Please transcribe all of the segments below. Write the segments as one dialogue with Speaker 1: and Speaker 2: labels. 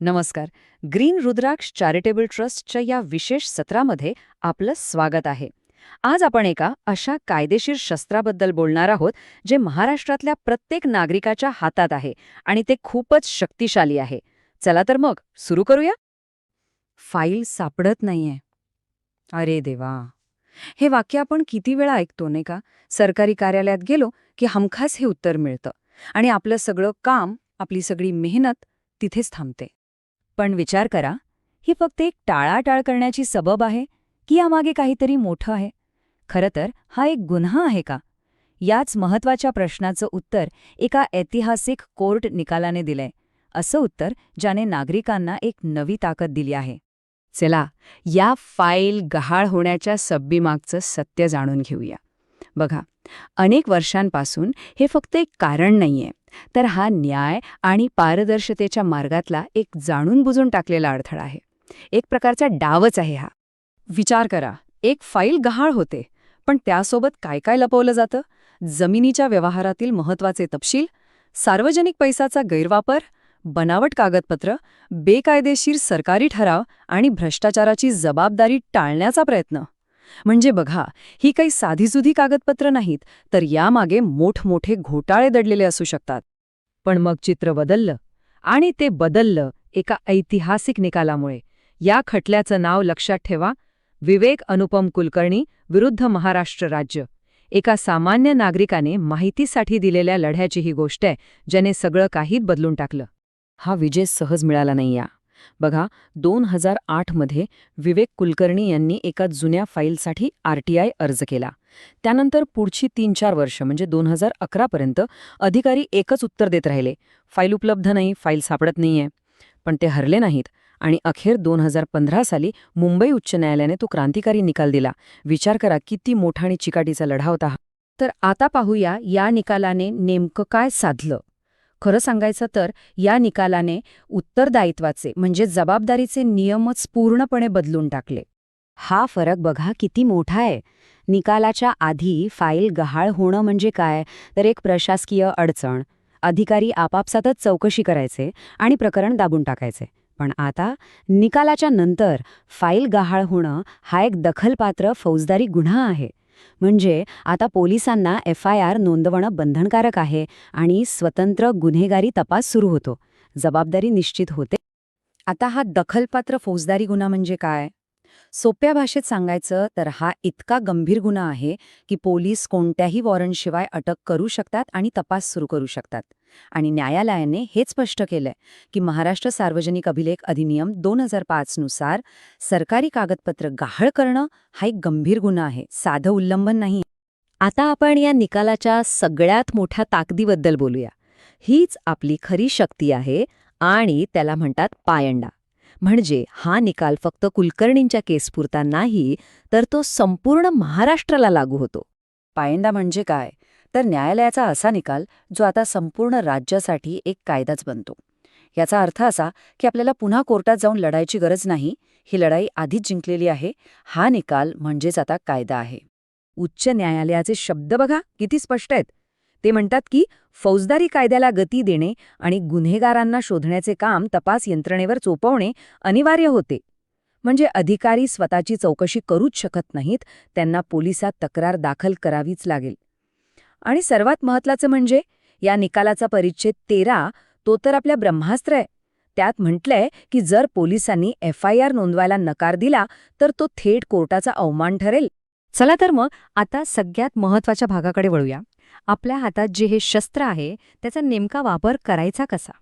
Speaker 1: नमस्कार. ग्रीन रुद्राक्ष चॅरिटेबल ट्रस्टच्या या विशेष सत्रामध्ये आपलं स्वागत आहे. आज आपण एका अशा कायदेशीर शस्त्राबद्दल बोलणार आहोत जे महाराष्ट्रातल्या प्रत्येक नागरिकाच्या हातात आहे आणि ते खूपच शक्तिशाली आहे. चला तर मग सुरू करूया? फाईल सापडत नाहीये. अरे देवा. हे वाक्य आपण किती वेळा ऐकतो नाही का? सरकारी कार्यालयात गेलो की हमखास हे उत्तर मिळतं आणि आपलं सगळं काम आपली सगळी मेहनत तिथेच थांबते. पण विचार करा ही फक्त एक टाळाटाळ करण्याची सबब आहे की यामागे काहीतरी मोठं आहे? खरं तर हा एक गुन्हा आहे का? याच महत्त्वाच्या प्रश्नाचं उत्तर एका ऐतिहासिक कोर्ट निकालाने दिलंय. असं उत्तर ज्याने नागरिकांना एक नवी ताकद दिली आहे. चला या फाईल गहाळ होण्याच्या सब्बीमागचं सत्य जाणून घेऊया. बघा अनेक वर्षांपासून हे फक्त एक कारण नाहीये. तर हा न्याय आणि पारदर्शतेच्या मार्गातला एक जाणून बुजून टाकलेला अडथळा आहे. एक प्रकारचा डावच आहे हा. विचार करा एक फाईल गहाळ होते पण त्यासोबत काय काय लपवलं जातं? जमिनीच्या व्यवहारातील महत्त्वाचे तपशील सार्वजनिक पैसाचा गैरवापर बनावट कागदपत्र बेकायदेशीर सरकारी ठराव आणि भ्रष्टाचाराची जबाबदारी टाळण्याचा प्रयत्न. म्हणजे बघा ही काही साधीसुधी कागदपत्र नाहीत तर यामागे मोठमोठे घोटाळे दडलेले असू शकतात. पण मग चित्र बदललं आणि ते बदललं एका ऐतिहासिक निकालामुळे. या खटल्याचं नाव लक्षात ठेवा विवेक अनुपम कुलकर्णी विरुद्ध महाराष्ट्र राज्य. एका सामान्य नागरिकाने माहितीसाठी दिलेल्या लढ्याची ही गोष्ट आहे ज्याने सगळं काहीच बदलून टाकलं. हा विजय सहज मिळाला नाही या बघा दोन हजार आठमध्ये विवेक कुलकर्णी यांनी एका जुन्या फाईलसाठी आरटीआय अर्ज केला. त्यानंतर पुढची तीन चार वर्ष म्हणजे दोन हजार अकरापर्यंत अधिकारी एकच उत्तर देत राहिले. फाईल उपलब्ध नाही फाईल सापडत नाहीये. पण ते हरले नाहीत आणि अखेर दोन हजार पंधरा साली मुंबई उच्च न्यायालयाने तो क्रांतिकारी निकाल दिला. विचार करा किती मोठा आणि चिकाटीचा लढा होता तर आता पाहूया या निकालाने नेमकं काय साधलं. खरं सांगायचं तर या निकालाने उत्तरदायित्वाचे म्हणजे जबाबदारीचे नियमच पूर्णपणे बदलून टाकले. हा फरक बघा किती मोठा आहे. निकालाच्या आधी फाईल गहाळ होणं म्हणजे काय? तर एक प्रशासकीय अडचण. अधिकारी आपापसातच चौकशी करायचे आणि प्रकरण दाबून टाकायचे. पण आता निकालाच्या नंतर फाईल गहाळ होणं हा एक दखलपात्र फौजदारी गुन्हा आहे. म्हणजे आता पोलिसांना एफ आय आर नोंदवणं बंधनकारक आहे आणि स्वतंत्र गुन्हेगारी तपास सुरू होतो. जबाबदारी निश्चित होते. आता हा दखलपात्र फौजदारी गुन्हा म्हणजे काय? सोप्या भाषेत सांगायचं तर हा इतका गंभीर गुन्हा आहे की पोलीस कोणत्याही वॉरंटशिवाय अटक करू शकतात आणि तपास सुरू करू शकतात. आणि न्यायालयाने हेच स्पष्ट केलंय की महाराष्ट्र सार्वजनिक अभिलेख अधिनियम दोन हजार पाचनुसार सरकारी कागदपत्र गहाळ करणं हा एक गंभीर गुन्हा आहे साधं उल्लंघन नाही. आता आपण या निकालाच्या सगळ्यात मोठ्या ताकदीबद्दल बोलूया. हीच आपली खरी शक्ती आहे आणि त्याला म्हणतात पायंडा. म्हणजे हा निकाल फक्त कुलकर्णींच्या केसपुरता नाही तर तो संपूर्ण महाराष्ट्राला लागू होतो. पायंदा म्हणजे काय? तर न्यायालयाचा असा निकाल जो आता संपूर्ण राज्यासाठी एक कायदाच बनतो. याचा अर्थ असा की आपल्याला पुन्हा कोर्टात जाऊन लढायची गरज नाही ही लढाई आधीच जिंकलेली आहे हा निकाल म्हणजेच आता कायदा आहे. उच्च न्यायालयाचे शब्द बघा किती स्पष्ट आहेत. ते म्हणतात की फौजदारी कायद्याला गती देणे आणि गुन्हेगारांना शोधण्याचे काम तपास यंत्रणेवर चोपवणे अनिवार्य होते. म्हणजे अधिकारी स्वतःची चौकशी करूच शकत नाहीत त्यांना पोलिसात तक्रार दाखल करावीच लागेल. आणि सर्वात महत्त्वाचं म्हणजे या निकालाचा परिच्छेद तेरा तो तर आपल्या ब्रह्मास्त्र आहे. त्यात म्हटलंय की जर पोलिसांनी एफ आय आर नोंदवायला नकार दिला तर तो थेट कोर्टाचा अवमान ठरेल. चला तर मग आता सगळ्यात महत्त्वाच्या भागाकडे वळूया. आपल्या हातात जे हे शस्त्र आहे त्याचा नेमका वापर करायचा कसा?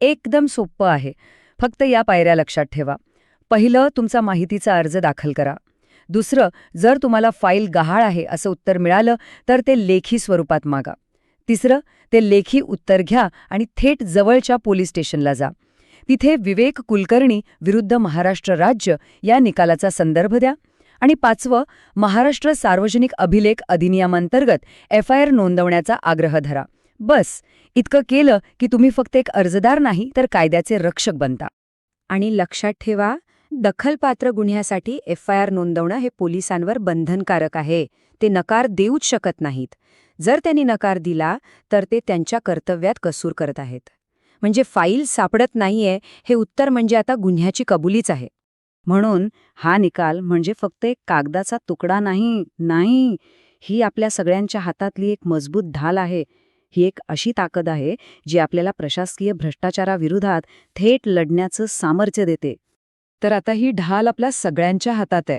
Speaker 1: एकदम सोपं आहे. फक्त या पायऱ्या लक्षात ठेवा. पहिलं तुमचा माहितीचा अर्ज दाखल करा. दुसरं जर तुम्हाला फाईल गहाळ आहे असं उत्तर मिळालं तर ते लेखी स्वरूपात मागा. तिसरं ते लेखी उत्तर घ्या आणि थेट जवळच्या पोलीस स्टेशनला जा. तिथे विवेक कुलकर्णी विरुद्ध महाराष्ट्र राज्य या निकालाचा संदर्भ द्या. आणि पाचवं महाराष्ट्र सार्वजनिक अभिलेख अधिनियमांतर्गत एफ आय आर नोंदवण्याचा आग्रह धरा. बस इतकं केलं की तुम्ही फक्त एक अर्जदार नाही तर कायद्याचे रक्षक बनता. आणि लक्षात ठेवा दखलपात्र गुन्ह्यासाठी एफ आय आर नोंदवणं हे पोलिसांवर बंधनकारक आहे. ते नकार देऊच शकत नाहीत. जर त्यांनी नकार दिला तर ते त्यांच्या कर्तव्यात कसूर करत आहेत. म्हणजे फाईल सापडत नाहीये हे उत्तर म्हणजे आता गुन्ह्याची कबुलीच आहे. म्हणून हा निकाल म्हणजे फक्त एक कागदाचा तुकडा नाही नाही. ही आपल्या सगळ्यांच्या हातातली एक मजबूत ढाल आहे. ही एक अशी ताकद आहे जी आपल्याला प्रशासकीय भ्रष्टाचाराविरोधात थेट लढण्याचं सामर्थ्य देते. तर आता ही ढाल आपल्या सगळ्यांच्या हातात आहे.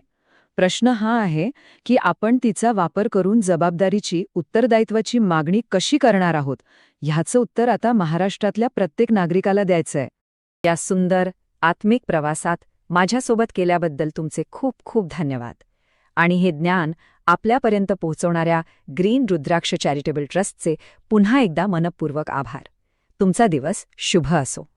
Speaker 1: प्रश्न हा आहे की आपण तिचा वापर करून जबाबदारीची उत्तरदायित्वाची मागणी कशी करणार आहोत? ह्याचं उत्तर आता महाराष्ट्रातल्या प्रत्येक नागरिकाला द्यायचंय. या सुंदर आत्मिक प्रवासात माझ्यासोबत केल्याबद्दल तुमचे खूप खूप धन्यवाद. आणि हे ज्ञान आपल्यापर्यंत पोहोचवणाऱ्या ग्रीन रुद्राक्ष चॅरिटेबल ट्रस्टचे पुन्हा एकदा मनपूर्वक आभार. तुमचा दिवस शुभ असो.